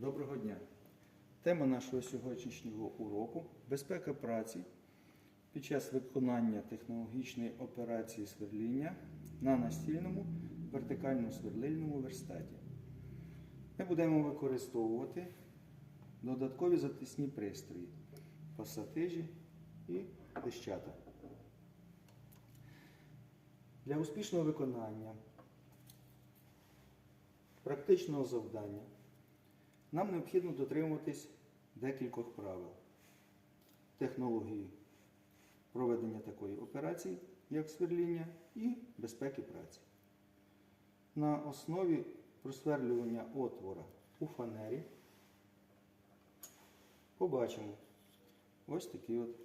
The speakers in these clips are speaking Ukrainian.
Доброго дня! Тема нашого сьогоднішнього уроку безпека праці під час виконання технологічної операції сверління на настільному вертикально-сверлильному верстаті. Ми будемо використовувати додаткові затисні пристрої, пасатижі і пищата. Для успішного виконання практичного завдання нам необхідно дотримуватись декількох правил технології проведення такої операції, як сверління, і безпеки праці. На основі просверлювання отвора у фанері побачимо ось такі от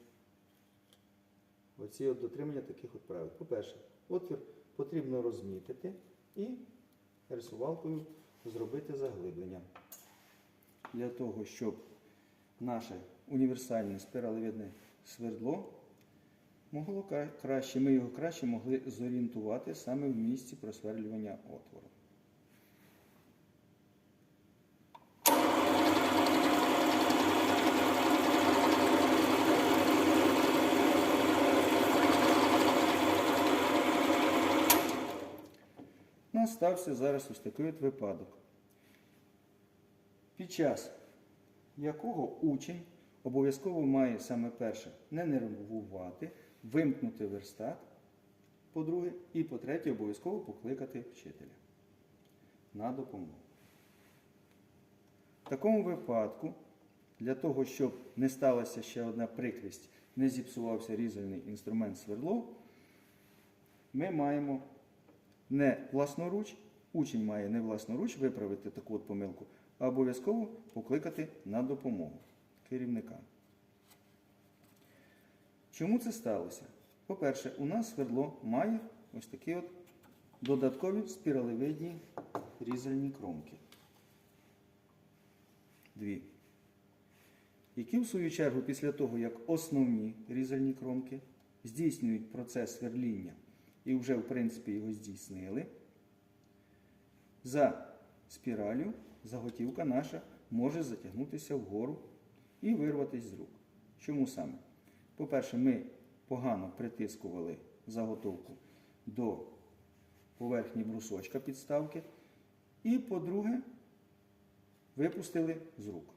оці от дотримання таких от правил. По-перше, отвір потрібно розмітити і рисувалкою зробити заглиблення для того, щоб наше універсальне спіралевидне свердло могло краще, ми його краще могли зорієнтувати саме в місці просверлювання отвору. Стався зараз ось такий от випадок під час якого учень обов'язково має саме перше не нервувати, вимкнути верстат, по-друге, і по-третє, обов'язково покликати вчителя на допомогу. В такому випадку, для того, щоб не сталася ще одна прикрість, не зіпсувався різальний інструмент сверло, ми маємо не власноруч, учень має не власноруч виправити таку от помилку, обов'язково покликати на допомогу керівника. Чому це сталося? По-перше, у нас свердло має ось такі от додаткові спіралевидні різальні кромки. Дві. Які, в свою чергу, після того, як основні різальні кромки здійснюють процес сверління і вже, в принципі, його здійснили, за спіралю заготівка наша може затягнутися вгору і вирватися з рук. Чому саме? По-перше, ми погано притискували заготовку до поверхні брусочка підставки. І, по-друге, випустили з рук.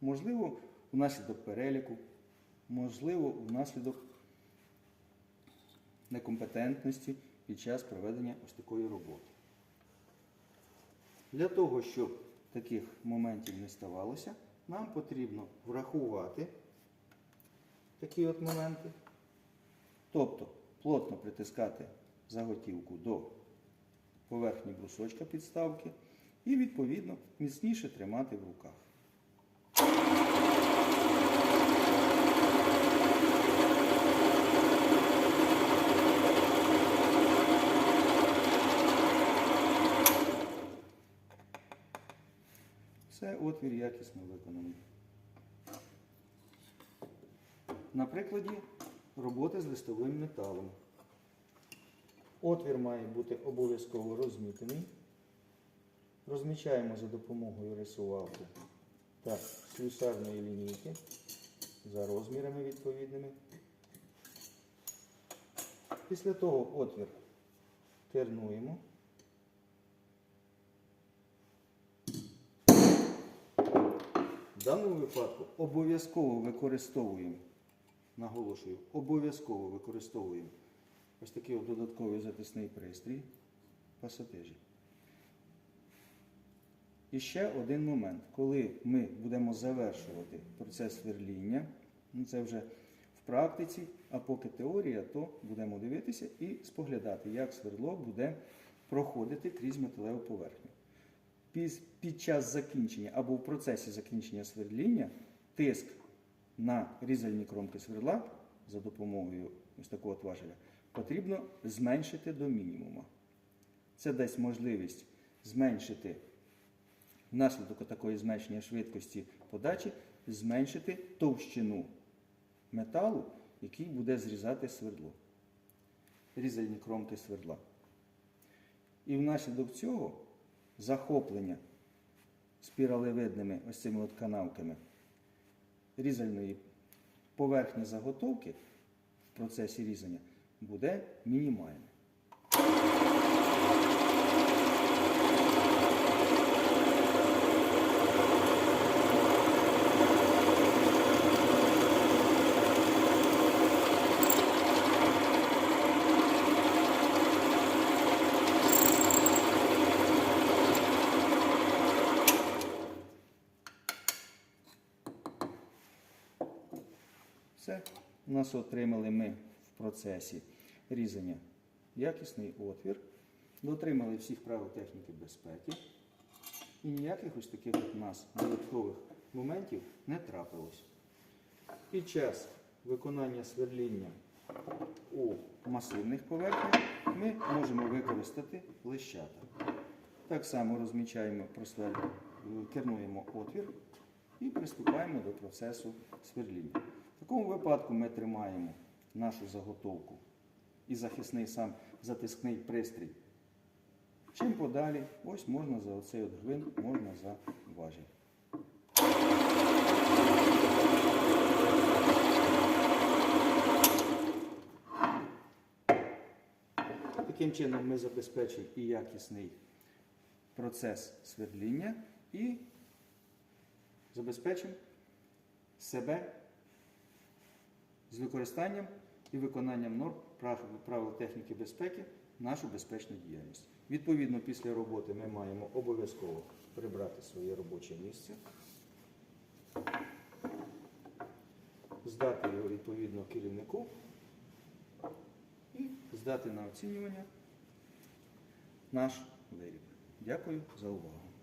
Можливо, внаслідок переліку, можливо, внаслідок некомпетентності під час проведення ось такої роботи. Для того, щоб таких моментів не ставалося, нам потрібно врахувати такі от моменти, тобто плотно притискати заготівку до поверхні брусочка підставки і, відповідно, міцніше тримати в руках. Все отвір якісно виконаний. На прикладі роботи з листовим металом. Отвір має бути обов'язково розмітений. Розмічаємо за допомогою рисувалки та слюсарної лінійки за розмірами відповідними. Після того отвір тернуємо. В даному випадку обов'язково використовуємо, наголошую, обов'язково використовуємо ось такий додатковий затисний пристрій пасатижі. І ще один момент, коли ми будемо завершувати процес сверління, ну це вже в практиці, а поки теорія, то будемо дивитися і споглядати, як свердло буде проходити крізь металеву поверхню. Під, час закінчення або в процесі закінчення сверління тиск на різальні кромки сверла за допомогою ось такого важеля потрібно зменшити до мінімуму. Це дасть можливість зменшити внаслідок такої зменшення швидкості подачі, зменшити товщину металу, який буде зрізати свердло. Різальні кромки свердла. І внаслідок цього захоплення спіралевидними ось цими от канавками різальної поверхні заготовки в процесі різання буде мінімальне. Все. У нас отримали ми в процесі різання якісний отвір, дотримали всіх правил техніки безпеки. І ніяких ось таких у нас додаткових моментів не трапилось. Під час виконання сверління у масивних поверхнях ми можемо використати лищата. Так само розмічаємо, кернуємо отвір і приступаємо до процесу сверління. Такому випадку ми тримаємо нашу заготовку і захисний сам затискний пристрій. Чим подалі, ось можна за оцей от гвинт, можна за важіль. Таким чином ми забезпечимо і якісний процес свердління і забезпечимо себе з використанням і виконанням норм правил техніки безпеки нашу безпечну діяльність. Відповідно, після роботи ми маємо обов'язково прибрати своє робоче місце, здати його відповідно керівнику і здати на оцінювання наш виріб. Дякую за увагу.